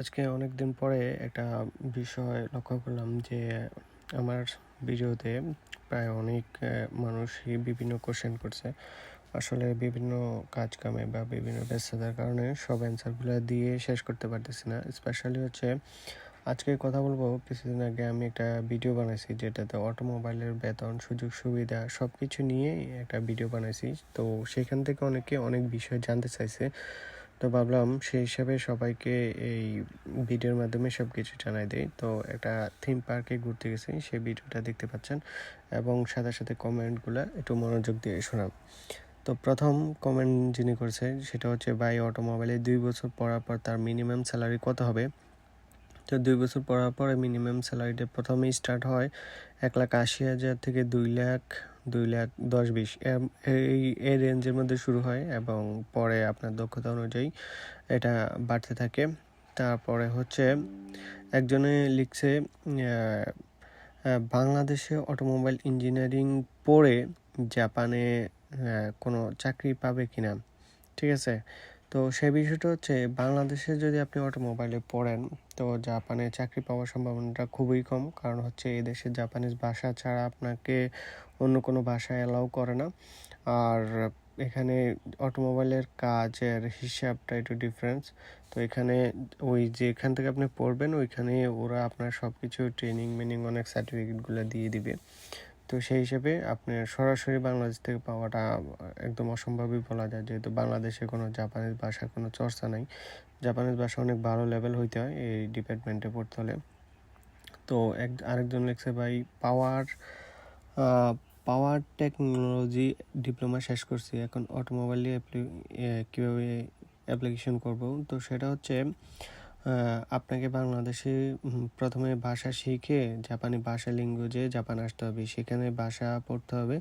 আজকে অনেক দিন পরে একটা বিষয় লক্ষ্য করলাম যে আমার ভিডিওতে প্রায় অনেক মানুষই বিভিন্ন কোশ্চেন করছে। আসলে বিভিন্ন কাজ কামে বা বিভিন্ন ব্যস্ততার কারণে সব অ্যান্সারগুলো দিয়ে শেষ করতে পারতেছি না। স্পেশালি হচ্ছে, আজকে কথা বলব, কিছুদিন আগে আমি একটা ভিডিও বানাইছি যেটাতে অটোমোবাইলের বেতন, সুযোগ সুবিধা সব কিছু নিয়ে একটা ভিডিও বানাইছি। তো সেখান থেকে অনেকে অনেক বিষয় জানতে চাইছে। তো ভাবলাম সেই হিসাবে সবাইকে এই ভিডিওর মাধ্যমে সব কিছু জানাই দিই। তো একটা থিম পার্কে ঘুরতে গেছি, সেই ভিডিওটা দেখতে পাচ্ছেন এবং সাথে সাথে কমেন্টগুলো একটু মনোযোগ দিয়ে শোনাম তো প্রথম কমেন্ট যিনি করেছে, সেটা হচ্ছে বাই অটোমোবাইলে দুই বছর পড়ার পর তার মিনিমাম স্যালারি কত হবে? তো দুই বছর পড়ার পরে মিনিমাম স্যালারিটা প্রথমেই স্টার্ট হয় এক লাখ আশি হাজার থেকে দুই লাখ দুই লাখ দশ বিশ। এই এই রেঞ্জের মধ্যে শুরু হয় এবং পরে আপনার দক্ষতা অনুযায়ী এটা বাড়তে থাকে। তারপরে হচ্ছে একজনে লিখছে বাংলাদেশে অটোমোবাইল ইঞ্জিনিয়ারিং পড়ে জাপানে কোনো চাকরি পাবে কিনা, ঠিক আছে? তো সেই বিষয়টা হচ্ছে, বাংলাদেশে যদি আপনি অটোমোবাইলে পড়েন, তো জাপানে চাকরি পাওয়ার সম্ভাবনাটা খুবই কম। কারণ হচ্ছে এই দেশে জাপানিজ ভাষা ছাড়া আপনাকে অন্য কোনো ভাষা অ্যালাউ করে না। আর এখানে অটোমোবাইলের কাজের হিসাবটা একটু ডিফারেন্স তো এখানে ওই যেখান থেকে আপনি পড়বেন, ওইখানে ওরা আপনার সব কিছু ট্রেনিং মিনিং অনেক সার্টিফিকেটগুলো দিয়ে দিবে। তো সেই হিসেবে আপনার সরাসরি বাংলাদেশ থেকে পাওয়াটা একদম অসম্ভবই বলা যায়। যেহেতু বাংলাদেশে কোনো জাপানিজ ভাষার কোনো চর্চা নাই, জাপানিজ ভাষা অনেক ভালো লেভেল হইতে হয় এই ডিপার্টমেন্টে পড়তে হলে। তো এক, আরেকজন লিখছে, ভাই, পাওয়ার পাওয়ার টেকনোলজি ডিপ্লোমা শেষ করছি, এখন অটোমোবাইল কীভাবে অ্যাপ্লিকেশন করব? তো সেটা হচ্ছে আপনাকে বাংলাদেশে প্রথমে ভাষা শিখে জাপানি ভাষা ল্যাঙ্গুয়েজে জাপান আসতে হবে। সেখানে ভাষা পড়তে হবে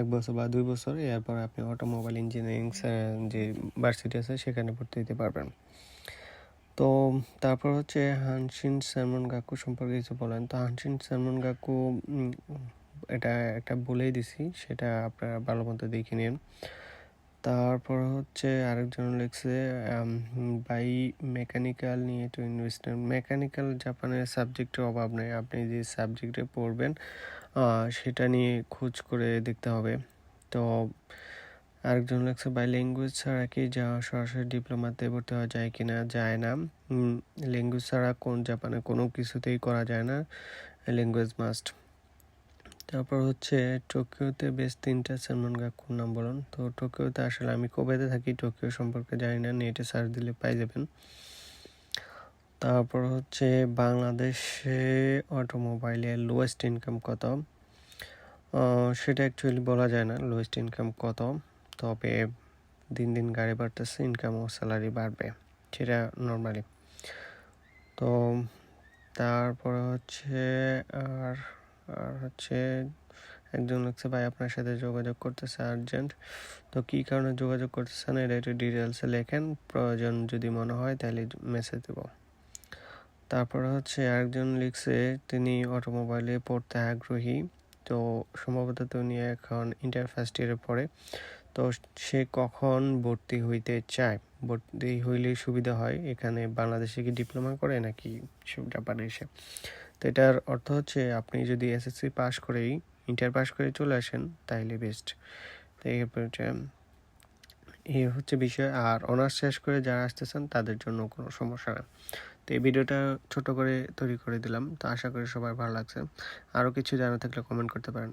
এক বছর বা দুই বছর। এরপর আপনি অটোমোবাইল ইঞ্জিনিয়ারিং যে ভার্সিটি আছে, সেখানে ভর্তি দিতে পারবেন। তো তারপর হচ্ছে হানসিন সালমন গাকু সম্পর্কে কিছু বলেন। তো হানসিন সালমন গাকু এটা একটা বলেই দিছি, সেটা আপনারা ভালো মতো দেখে নিন। তারপর হচ্ছে আরেকজন লিখছে বাই মেকানিক্যাল নিয়ে টু ইনভেস্টমেন্ট মেকানিক্যাল জাপানের সাবজেক্টের অভাব নেই। আপনি যে সাবজেক্টে পড়বেন সেটা নিয়ে খোঁজ করে দেখতে হবে। তো আরেকজন লিখছে বাই ল্যাঙ্গুয়েজ ছাড়া কি যা সরাসরি ডিপ্লোমাতে ভর্তি হওয়া যায় কি না যায় না। ল্যাঙ্গুয়েজ ছাড়া কোন জাপানে কোনো কিছুতেই করা যায় না। ল্যাঙ্গুয়েজ মাস্ট তারপর হচ্ছে টোকিওতে বেশ তিনটা সেলমন গাকুর নাম বলুন। তো টোকিওতে আসলে আমি কোবেতে থাকি, টোকিও সম্পর্কে জানি না, নেটে সার্চ দিলে পাই যাবেন। তারপর হচ্ছে বাংলাদেশে অটোমোবাইলে লোয়েস্ট ইনকাম কত? সেটা অ্যাকচুয়ালি বলা যায় না লোয়েস্ট ইনকাম কত? তবে দিন দিন গাড়ি বাড়তেছে ইনকাম ও স্যালারি বাড়বে, সেটা নর্মালি তো তারপরে হচ্ছে আর আর হচ্ছে একজন লিখছে ভাই আপনার সাথে যোগাযোগ করতেছে আর্জেন্ট তো কী কারণে যোগাযোগ করতেছেন এটা একটু ডিটেলসে লেখেন। প্রয়োজন যদি মনে হয় তাহলে মেসেজ দেবো। তারপরে হচ্ছে আরেকজন লিখছে, তিনি অটোমোবাইলে পড়তে আগ্রহী। তো সম্ভবত উনি এখন ইন্টার ফার্স্ট ইয়ারে পড়ে। তো সে কখন ভর্তি হইতে চায়? ভর্তি হইলে সুবিধা হয়? এখানে বাংলাদেশে কি ডিপ্লোমা করে নাকি জাপানে এসে তো এটার অর্থ হচ্ছে আপনি যদি এসএসসি পাস করেই ইন্টার পাস করে চলে আসেন, তাহলে বেস্ট তো এই হচ্ছে এই হচ্ছে বিষয়। আর অনার্স শেষ করে যারা আসতেছেন, তাদের জন্য কোনো সমস্যা না। তো এই ভিডিওটা ছোট করে তৈরি করে দিলাম। তো আশা করি সবার ভালো লাগছে। আরও কিছু জানা থাকলে কমেন্ট করতে পারেন।